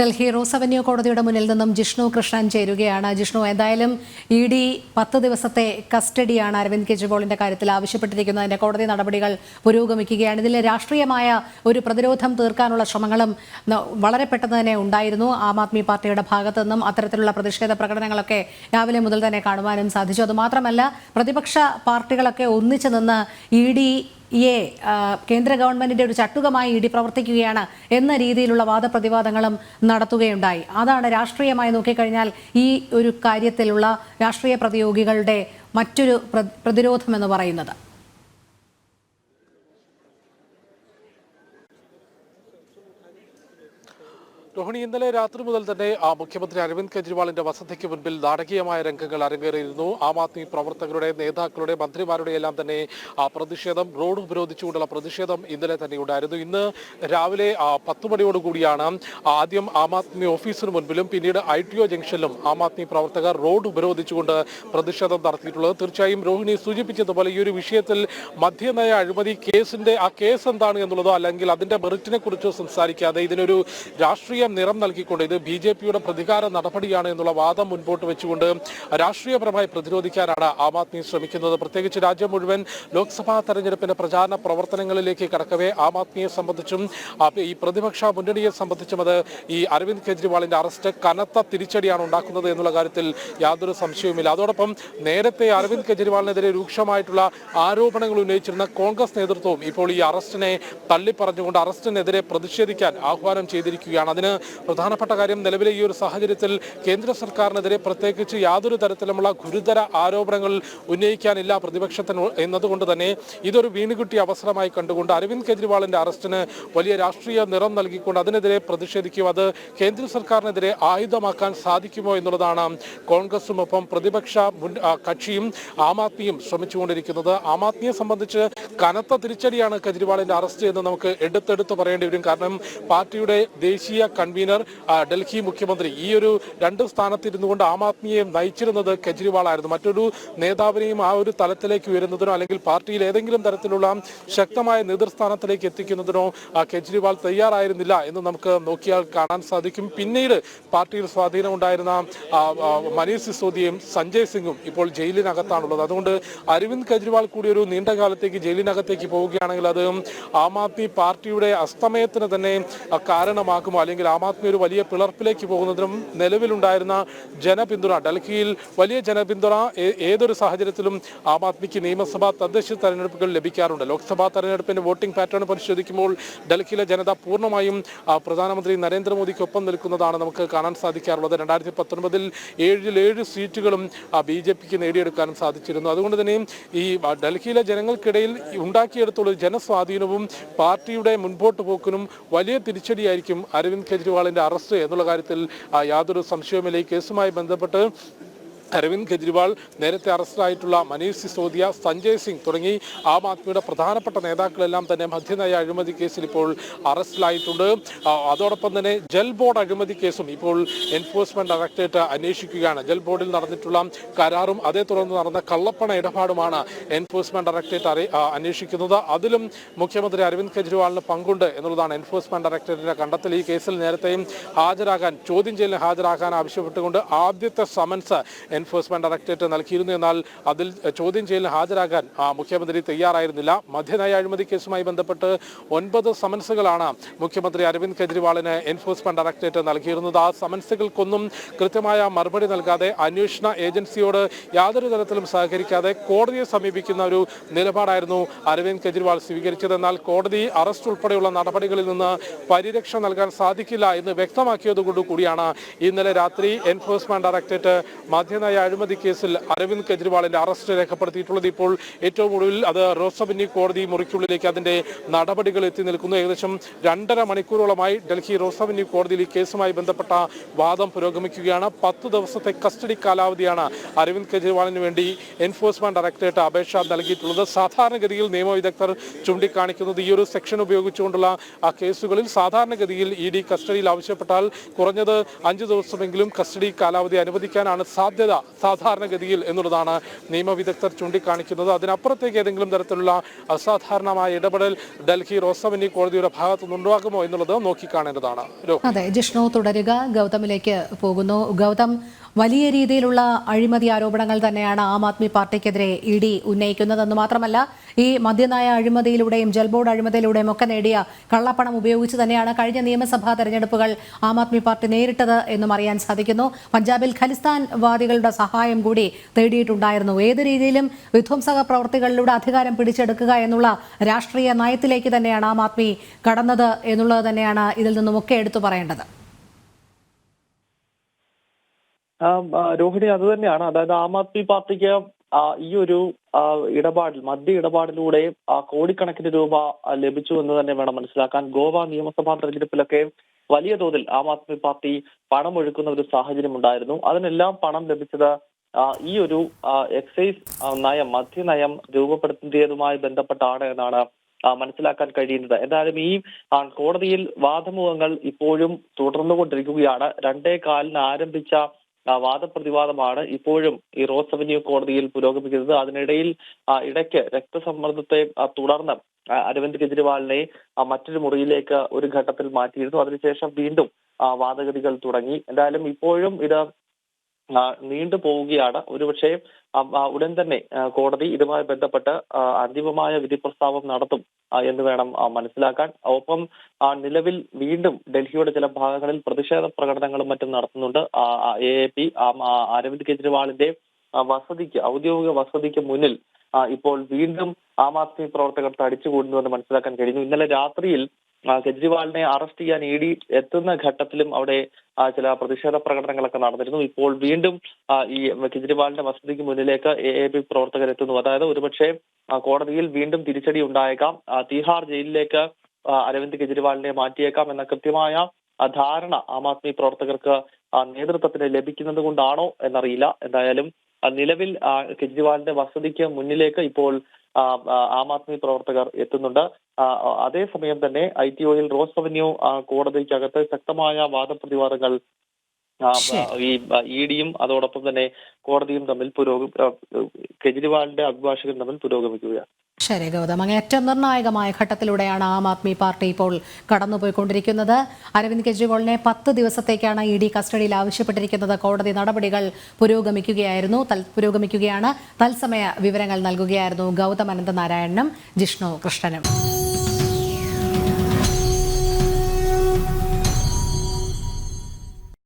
Delhi rose avenue കോടതിയുടെ മുന്നിൽ നിന്നും ജിഷ്ണു കൃഷ്ണൻ ചേരുകയാണ്. ജിഷ്ണു എന്തായാലും ഇ ഡി പത്ത് ദിവസത്തെ കസ്റ്റഡിയാണ് അരവിന്ദ് കെജ്രിവാളിന്റെ കാര്യത്തിൽ ആവശ്യപ്പെട്ടിരിക്കുന്നതിന്റെ കോടതി നടപടികൾ പുരോഗമിക്കുകയാണ്. ഇതിൽ രാഷ്ട്രീയമായ ഒരു പ്രതിരോധം തീർക്കാനുള്ള ശ്രമങ്ങളും വളരെ പെട്ടെന്ന് തന്നെ ഉണ്ടായിരുന്നു. ആം ആദ്മി പാർട്ടിയുടെ ഭാഗത്തു നിന്നും അത്തരത്തിലുള്ള പ്രതിഷേധ പ്രകടനങ്ങളൊക്കെ രാവിലെ മുതൽ തന്നെ കാണുവാനും സാധിച്ചു. അതുമാത്രമല്ല പ്രതിപക്ഷ പാർട്ടികളൊക്കെ ഒന്നിച്ചു നിന്ന് ഇ ഡി യെ ആ, കേന്ദ്ര ഗവൺമെന്റിന്റെ ഒരു ചട്ടുകമായി ഇടി പ്രവർത്തിക്കുകയാണ് എന്ന രീതിയിലുള്ള വാദപ്രതിവാദങ്ങളും നടത്തുകയുണ്ടായി. അതാണ് രാഷ്ട്രീയമായി നോക്കിക്കഴിഞ്ഞാൽ ഈ ഒരു കാര്യത്തിലുള്ള രാഷ്ട്രീയ പ്രതിയോഗികളുടെ മറ്റൊരു പ്രതിരോധം എന്ന് പറയുന്നത്. രോഹിണി ഇന്നലെ രാത്രി മുതൽ തന്നെ ആ മുഖ്യമന്ത്രി അരവിന്ദ് കെജ്രിവാളിന്റെ വസതിക്ക് മുൻപിൽ നാടകീയമായ രംഗങ്ങൾ അരങ്ങേറിയിരുന്നു. ആം ആദ്മി പ്രവർത്തകരുടെ നേതാക്കളുടെ മന്ത്രിമാരുടെ എല്ലാം തന്നെ പ്രതിഷേധം റോഡ് ഉപരോധിച്ചുകൊണ്ടുള്ള പ്രതിഷേധം ഇന്നലെ തന്നെ ഉണ്ടായിരുന്നു. ഇന്ന് രാവിലെ പത്ത് മണിയോടുകൂടിയാണ് ആദ്യം ആം ആദ്മി ഓഫീസിന് മുൻപിലും പിന്നീട് ഐ ടി ഒ ജംഗ്ഷനിലും ആം ആദ്മി പ്രവർത്തകർ റോഡ് ഉപരോധിച്ചുകൊണ്ട് പ്രതിഷേധം നടത്തിയിട്ടുള്ളത്. തീർച്ചയായും രോഹിണി സൂചിപ്പിച്ചതുപോലെ ഈ ഒരു വിഷയത്തിൽ മദ്യനയ അഴിമതി കേസിന്റെ ആ കേസ് എന്താണ് എന്നുള്ളതോ അല്ലെങ്കിൽ അതിന്റെ മെറിറ്റിനെ കുറിച്ചോ സംസാരിക്കാതെ ഇതിനൊരു രാഷ്ട്രീയ നിറം നൽകിക്കൊണ്ട് ഇത് ബി ജെ പിയുടെ പ്രതികാര നടപടിയാണ് എന്നുള്ള വാദം മുൻപോട്ട് വെച്ചുകൊണ്ട് രാഷ്ട്രീയപരമായി പ്രതിരോധിക്കാനാണ് ആം ആദ്മി ശ്രമിക്കുന്നത്. പ്രത്യേകിച്ച് രാജ്യം മുഴുവൻ ലോക്സഭാ തെരഞ്ഞെടുപ്പിന്റെ പ്രചാരണ പ്രവർത്തനങ്ങളിലേക്ക് കടക്കവേ ആം ആദ്മിയെ സംബന്ധിച്ചും ഈ പ്രതിപക്ഷ മുന്നണിയെ സംബന്ധിച്ചും അത് ഈ അരവിന്ദ് കെജ്രിവാളിന്റെ അറസ്റ്റ് കനത്ത തിരിച്ചടിയാണ് ഉണ്ടാക്കുന്നത് എന്നുള്ള കാര്യത്തിൽ യാതൊരു സംശയവുമില്ല. അതോടൊപ്പം നേരത്തെ അരവിന്ദ് കെജ്രിവാളിനെതിരെ രൂക്ഷമായിട്ടുള്ള ആരോപണങ്ങൾ ഉന്നയിച്ചിരുന്ന കോൺഗ്രസ് നേതൃത്വവും ഇപ്പോൾ ഈ അറസ്റ്റിനെ തള്ളിപ്പറഞ്ഞുകൊണ്ട് അറസ്റ്റിനെതിരെ പ്രതിഷേധിക്കാൻ ആഹ്വാനം ചെയ്തിരിക്കുകയാണ്. അതിന് പ്രധാനപ്പെട്ട കാര്യം നിലവിലെ ഈ ഒരു സാഹചര്യത്തിൽ കേന്ദ്ര സർക്കാരിനെതിരെ പ്രത്യേകിച്ച് യാതൊരു തരത്തിലുമുള്ള ഗുരുതര ആരോപണങ്ങൾ ഉന്നയിക്കാനില്ല പ്രതിപക്ഷത്തിന് എന്നതുകൊണ്ട് തന്നെ ഇതൊരു വീണുകിട്ടിയ അവസരമായി കണ്ടുകൊണ്ട് അരവിന്ദ് കെജ്രിവാളിന്റെ അറസ്റ്റിന് വലിയ രാഷ്ട്രീയ നിറം നൽകിക്കൊണ്ട് അതിനെതിരെ പ്രതിഷേധിക്കും. അത് കേന്ദ്ര സർക്കാരിനെതിരെ ആയുധമാക്കാൻ സാധിക്കുമോ എന്നുള്ളതാണ് കോൺഗ്രസും ഒപ്പം പ്രതിപക്ഷ കക്ഷിയും ആം ആദ്മിയും ശ്രമിച്ചുകൊണ്ടിരിക്കുന്നത്. ആം ആദ്മിയെ സംബന്ധിച്ച് കനത്ത തിരിച്ചടിയാണ് കെജ്രിവാളിന്റെ അറസ്റ്റ് എന്ന് നമുക്ക് എടുത്തെടുത്ത് പറയേണ്ടി വരും. കാരണം പാർട്ടിയുടെ ദേശീയ കൺവീനർ ഡൽഹി മുഖ്യമന്ത്രി. ഈ ഒരു രണ്ട് സ്ഥാനത്തിരുന്നു കൊണ്ട് ആം ആദ്മിയെ നയിച്ചിരുന്നത് കെജ്രിവാൾ ആയിരുന്നു മറ്റൊരു നേതാവിനെയും ആ ഒരു തലത്തിലേക്ക് ഉയരുന്നതിനോ അല്ലെങ്കിൽ പാർട്ടിയിൽ ഏതെങ്കിലും തരത്തിലുള്ള ശക്തമായ നേതൃസ്ഥാനത്തിലേക്ക് എത്തിക്കുന്നതിനോ കെജ്രിവാൾ തയ്യാറായിരുന്നില്ല എന്ന് നമുക്ക് നോക്കിയാൽ കാണാൻ സാധിക്കും. പിന്നീട് പാർട്ടിയിൽ സ്വാധീനമുണ്ടായിരുന്ന മനീഷ് സിസോദിയും സഞ്ജയ് സിംഗും ഇപ്പോൾ ജയിലിനകത്താണുള്ളത്. അതുകൊണ്ട് അരവിന്ദ് കെജ്രിവാൾ കൂടി ഒരു നീണ്ട കാലത്തേക്ക് ജയിലിനകത്തേക്ക് പോവുകയാണെങ്കിൽ അത് ആം ആദ്മി പാർട്ടിയുടെ അസ്തമയത്തിന് തന്നെ കാരണമാക്കുമോ അല്ലെങ്കിൽ ആം ആദ്മി ഒരു വലിയ പിളർപ്പിലേക്ക് പോകുന്നതിനും നിലവിലുണ്ടായിരുന്ന ജനപിന്തുണ ഡൽഹിയിൽ വലിയ ജനപിന്തുണ ഏതൊരു സാഹചര്യത്തിലും ആം ആദ്മിക്ക് നിയമസഭാ തദ്ദേശ തെരഞ്ഞെടുപ്പുകൾ ലഭിക്കാറുണ്ട്. ലോക്സഭാ തെരഞ്ഞെടുപ്പിന്റെ വോട്ടിംഗ് പാറ്റേൺ പരിശോധിക്കുമ്പോൾ ഡൽഹിയിലെ ജനത പൂർണമായും പ്രധാനമന്ത്രി നരേന്ദ്രമോദിക്കൊപ്പം നിൽക്കുന്നതാണ് നമുക്ക് കാണാൻ സാധിക്കാറുള്ളത്. രണ്ടായിരത്തി പത്തൊൻപതിൽ ഏഴിൽ ഏഴ് സീറ്റുകളും ബി ജെ പിക്ക് നേടിയെടുക്കാനും സാധിച്ചിരുന്നു. അതുകൊണ്ട് തന്നെ ഈ ഡൽഹിയിലെ ജനങ്ങൾക്കിടയിൽ ഉണ്ടാക്കിയെടുത്തുള്ള ജനസ്വാധീനവും പാർട്ടിയുടെ മുൻപോട്ട് പോക്കിനും വലിയ തിരിച്ചടിയായിരിക്കും അരവിന്ദ് കെജ്രിവാളിന്റെ അറസ്റ്റ് എന്നുള്ള കാര്യത്തിൽ യാതൊരു സംശയവുമില്ല. ഈ കേസുമായി ബന്ധപ്പെട്ട് അരവിന്ദ് കെജ്രിവാൾ നേരത്തെ അറസ്റ്റിലായിട്ടുള്ള മനീഷ് സിസോദിയ സഞ്ജയ് സിംഗ് തുടങ്ങി ആം ആദ്മിയുടെ പ്രധാനപ്പെട്ട നേതാക്കളെല്ലാം തന്നെ മദ്യനയ അഴിമതി കേസിൽ ഇപ്പോൾ അറസ്റ്റിലായിട്ടുണ്ട്. അതോടൊപ്പം തന്നെ ജൽ ബോർഡ് അഴിമതി കേസും ഇപ്പോൾ എൻഫോഴ്സ്മെന്റ് ഡയറക്ടറേറ്റ് അന്വേഷിക്കുകയാണ്. ജൽ ബോർഡിൽ നടന്നിട്ടുള്ള കരാറും അതേ തുടർന്ന് നടന്ന കള്ളപ്പണ ഇടപാടുമാണ് എൻഫോഴ്സ്മെന്റ് ഡയറക്ടറേറ്റ് അന്വേഷിക്കുന്നത്. അതിലും മുഖ്യമന്ത്രി അരവിന്ദ് കെജ്രിവാളിന് പങ്കുണ്ട് എന്നുള്ളതാണ് എൻഫോഴ്സ്മെന്റ് ഡയറക്ടറേറ്റിന്റെ കണ്ടെത്തൽ. ഈ കേസിൽ നേരത്തെയും ഹാജരാകാൻ ചോദ്യം ചെയ്യലിന് ഹാജരാകാൻ ആവശ്യപ്പെട്ടുകൊണ്ട് ആദ്യത്തെ സമൻസ് എൻഫോഴ്സ്മെന്റ് ഡയറക്ടറേറ്റ് നൽകിയിരുന്നു. എന്നാൽ അതിൽ ചോദ്യം ചെയ്യലിന് ഹാജരാകാൻ മുഖ്യമന്ത്രി തയ്യാറായിരുന്നില്ല. മദ്യനയ അഴിമതി കേസുമായി ബന്ധപ്പെട്ട് ഒൻപത് സമൻസുകളാണ് മുഖ്യമന്ത്രി അരവിന്ദ് കെജ്രിവാളിന് എൻഫോഴ്സ്മെന്റ് ഡയറക്ടറേറ്റ് നൽകിയിരുന്നത്. ആ സമൻസുകൾക്കൊന്നും കൃത്യമായ മറുപടി നൽകാതെ അന്വേഷണ ഏജൻസിയോട് യാതൊരു തരത്തിലും സഹകരിക്കാതെ കോടതിയെ സമീപിക്കുന്ന ഒരു നിലപാടായിരുന്നു അരവിന്ദ് കെജ്രിവാൾ സ്വീകരിച്ചത്. എന്നാൽ കോടതി അറസ്റ്റ് ഉൾപ്പെടെയുള്ള നടപടികളിൽ നിന്ന് പരിരക്ഷ നൽകാൻ സാധിക്കില്ല എന്ന് വ്യക്തമാക്കിയതുകൊണ്ടുകൂടിയാണ് ഇന്നലെ രാത്രി എൻഫോഴ്സ്മെന്റ് ഡയറക്ടറേറ്റ് മദ്യനയ അഴിമതി കേസിൽ അരവിന്ദ് കെജ്രിവാളിന്റെ അറസ്റ്റ് രേഖപ്പെടുത്തിയിട്ടുള്ളത് ഇപ്പോൾ ഏറ്റവും ഒടുവിൽ അത് റോസബന്നി കോടതി മുറിക്കുള്ളിലേക്ക് അതിന്റെ നടപടികൾ എത്തി നിൽക്കുന്നു. ഏകദേശം രണ്ടര മണിക്കൂറോളമായി ഡൽഹി റോസബന്നി കോടതിയിൽ ഈ കേസുമായി ബന്ധപ്പെട്ട വാദം പുരോഗമിക്കുകയാണ്. പത്ത് ദിവസത്തെ കസ്റ്റഡി കാലാവധിയാണ് അരവിന്ദ് കെജ്രിവാളിന് വേണ്ടി എൻഫോഴ്സ്മെന്റ് ഡയറക്ടറേറ്റ് അപേക്ഷ നൽകിയിട്ടുള്ളത്. സാധാരണഗതിയിൽ നിയമവിദഗ്ധർ ചൂണ്ടിക്കാണിക്കുന്നത് ഈ ഒരു സെക്ഷൻ ഉപയോഗിച്ചുകൊണ്ടുള്ള ആ കേസുകളിൽ സാധാരണഗതിയിൽ ഇ ഡി കസ്റ്റഡിയിൽ ആവശ്യപ്പെട്ടാൽ കുറഞ്ഞത് അഞ്ച് ദിവസമെങ്കിലും കസ്റ്റഡി കാലാവധി അനുവദിക്കാനാണ് സാധ്യത. സാധാരണഗതിയിൽ എന്നുള്ളതാണ് നിയമവിദഗ്ധർ ചൂണ്ടിക്കാണിക്കുന്നത്. അതിനപ്പുറത്തേക്ക് ഏതെങ്കിലും തരത്തിലുള്ള അസാധാരണമായ ഇടപെടൽ ഡൽഹി റോസവന്നി കോടതിയുടെ ഭാഗത്തു നിന്നുണ്ടാകുമോ എന്നുള്ളത് നോക്കിക്കാണേണ്ടതാണ്. അതെ ജിഷ്ണു തുടരുക. ഗൗതമിലേക്ക് പോകുന്നു. ഗൗതം വലിയ രീതിയിലുള്ള അഴിമതി ആരോപണങ്ങൾ തന്നെയാണ് ആം ആദ്മി പാർട്ടിക്കെതിരെ ഇ ഡി ഉന്നയിക്കുന്നതെന്ന് മാത്രമല്ല ഈ മദ്യനായ അഴിമതിയിലൂടെയും ജൽ ബോർഡ് അഴിമതിയിലൂടെയും ഒക്കെ നേടിയ കള്ളപ്പണം ഉപയോഗിച്ച് തന്നെയാണ് കഴിഞ്ഞ നിയമസഭാ തെരഞ്ഞെടുപ്പുകൾ ആം ആദ്മി പാർട്ടി നേരിട്ടത് എന്നും അറിയാൻ സാധിക്കുന്നു. പഞ്ചാബിൽ ഖലിസ്ഥാൻ വാദികളുടെ സഹായം കൂടി തേടിയിട്ടുണ്ടായിരുന്നു. ഏത് രീതിയിലും വിധ്വംസക പ്രവർത്തികളിലൂടെ അധികാരം പിടിച്ചെടുക്കുക എന്നുള്ള രാഷ്ട്രീയ നയത്തിലേക്ക് തന്നെയാണ് ആം ആദ്മി കടന്നത് എന്നുള്ളത് തന്നെയാണ് ഇതിൽ നിന്നുമൊക്കെ എടുത്തു പറയേണ്ടത്. രോഹിണി അത് തന്നെയാണ്. അതായത് ആം ആദ്മി പാർട്ടിക്ക് ഈ ഒരു ഇടപാടിൽ മദ്യ ഇടപാടിലൂടെ കോടിക്കണക്കിന് രൂപ ലഭിച്ചു എന്ന് തന്നെ വേണം മനസ്സിലാക്കാൻ. ഗോവ നിയമസഭാ തെരഞ്ഞെടുപ്പിലൊക്കെ വലിയ തോതിൽ ആം ആദ്മി പാർട്ടി പണം ഒഴുക്കുന്ന ഒരു സാഹചര്യം ഉണ്ടായിരുന്നു. അതിനെല്ലാം പണം ലഭിച്ചത് ഈ ഒരു എക്സൈസ് നയം മദ്യനയം രൂപപ്പെടുത്തിയതുമായി ബന്ധപ്പെട്ടാണ് എന്നാണ് മനസ്സിലാക്കാൻ കഴിയുന്നത്. എന്തായാലും ഈ കോടതിയിൽ വാദമുഖങ്ങൾ ഇപ്പോഴും തുടർന്നുകൊണ്ടിരിക്കുകയാണ്. രണ്ടേ കാലിന് ആരംഭിച്ച വാദപ്രതിവാദമാണ് ഇപ്പോഴും ഈ റോസ് അവന്യൂ കോടതിയിൽ പുരോഗമിക്കുന്നത്. അതിനിടയിൽ ഇടയ്ക്ക് രക്തസമ്മർദ്ദത്തെ തുടർന്ന് അരവിന്ദ് കെജ്രിവാളിനെ മറ്റൊരു മുറിയിലേക്ക് ഒരു ഘട്ടത്തിൽ മാറ്റിയിരുന്നു. അതിനുശേഷം വീണ്ടും വാദഗതികൾ തുടങ്ങി. എന്തായാലും ഇപ്പോഴും ഇത് നീണ്ടു പോവുകയാണ്. ഒരുപക്ഷെ ഉടൻ തന്നെ കോടതി ഇതുമായി ബന്ധപ്പെട്ട് അന്തിമമായ വിധി പ്രസ്താവം നടത്തും എന്ന് വേണം മനസ്സിലാക്കാൻ. ഒപ്പം നിലവിൽ വീണ്ടും ഡൽഹിയുടെ ചില ഭാഗങ്ങളിൽ പ്രതിഷേധ പ്രകടനങ്ങളും മറ്റും നടത്തുന്നുണ്ട്. എ എ പി അരവിന്ദ് കെജ്രിവാളിന്റെ വസതിക്ക് ഔദ്യോഗിക വസതിക്ക് മുന്നിൽ ഇപ്പോൾ വീണ്ടും ആം ആദ്മി പ്രവർത്തകർ തടിച്ചുകൂടുന്നുവെന്ന് മനസ്സിലാക്കാൻ കഴിഞ്ഞു. ഇന്നലെ രാത്രിയിൽ കെജ്രിവാളിനെ അറസ്റ്റ് ചെയ്യാൻ ഇ ഡി എത്തുന്ന ഘട്ടത്തിലും അവിടെ ചില പ്രതിഷേധ പ്രകടനങ്ങളൊക്കെ നടന്നിരുന്നു. ഇപ്പോൾ വീണ്ടും ഈ കെജ്രിവാളിന്റെ വസതിക്ക് മുന്നിലേക്ക് എ എ പി പ്രവർത്തകർ എത്തുന്നു അതായത് ഒരുപക്ഷെ കോടതിയിൽ വീണ്ടും തിരിച്ചടി ഉണ്ടായേക്കാം. തീഹാർ ജയിലിലേക്ക് അരവിന്ദ് കെജ്രിവാളിനെ മാറ്റിയേക്കാം എന്ന കൃത്യമായ ധാരണ ആം ആദ്മി പ്രവർത്തകർക്ക് നേതൃത്വത്തിന് ലഭിക്കുന്നത് കൊണ്ടാണോ എന്നറിയില്ല എന്തായാലും നിലവിൽ കെജ്രിവാളിന്റെ വസതിക്ക് മുന്നിലേക്ക് ഇപ്പോൾ ആ, ആദ്മി പ്രവർത്തകർ എത്തുന്നുണ്ട് അതേസമയം തന്നെ ഐ ടി ഒയിൽ റോസ് അവന്യൂ ആ, കോടതിക്കകത്ത് ശക്തമായ വാദപ്രതിവാദങ്ങൾ. ഈ ഇ ഡിയും അതോടൊപ്പം തന്നെ കോടതിയും തമ്മിൽ പുരോഗമി കെജ്രിവാളിന്റെ അഭിഭാഷകൻ തമ്മിൽ പുരോഗമിക്കുകയാണ്. ശരി ഗൗതം. അങ്ങനെ ഏറ്റവും നിർണായകമായ ഘട്ടത്തിലൂടെയാണ് ആം ആദ്മി പാർട്ടി ഇപ്പോൾ കടന്നുപോയിക്കൊണ്ടിരിക്കുന്നത്. അരവിന്ദ് കെജ്രിവാളിനെ പത്ത് ദിവസത്തേക്കാണ് ഇ ഡി കസ്റ്റഡിയിൽ ആവശ്യപ്പെട്ടിരിക്കുന്നത്. കോടതി നടപടികൾ പുരോഗമിക്കുകയായിരുന്നു. പുരോഗമിക്കുകയാണ്. തത്സമയ വിവരങ്ങൾ നൽകുകയായിരുന്നു ഗൗതം അനന്തനാരായണനും ജിഷ്ണു കൃഷ്ണനും.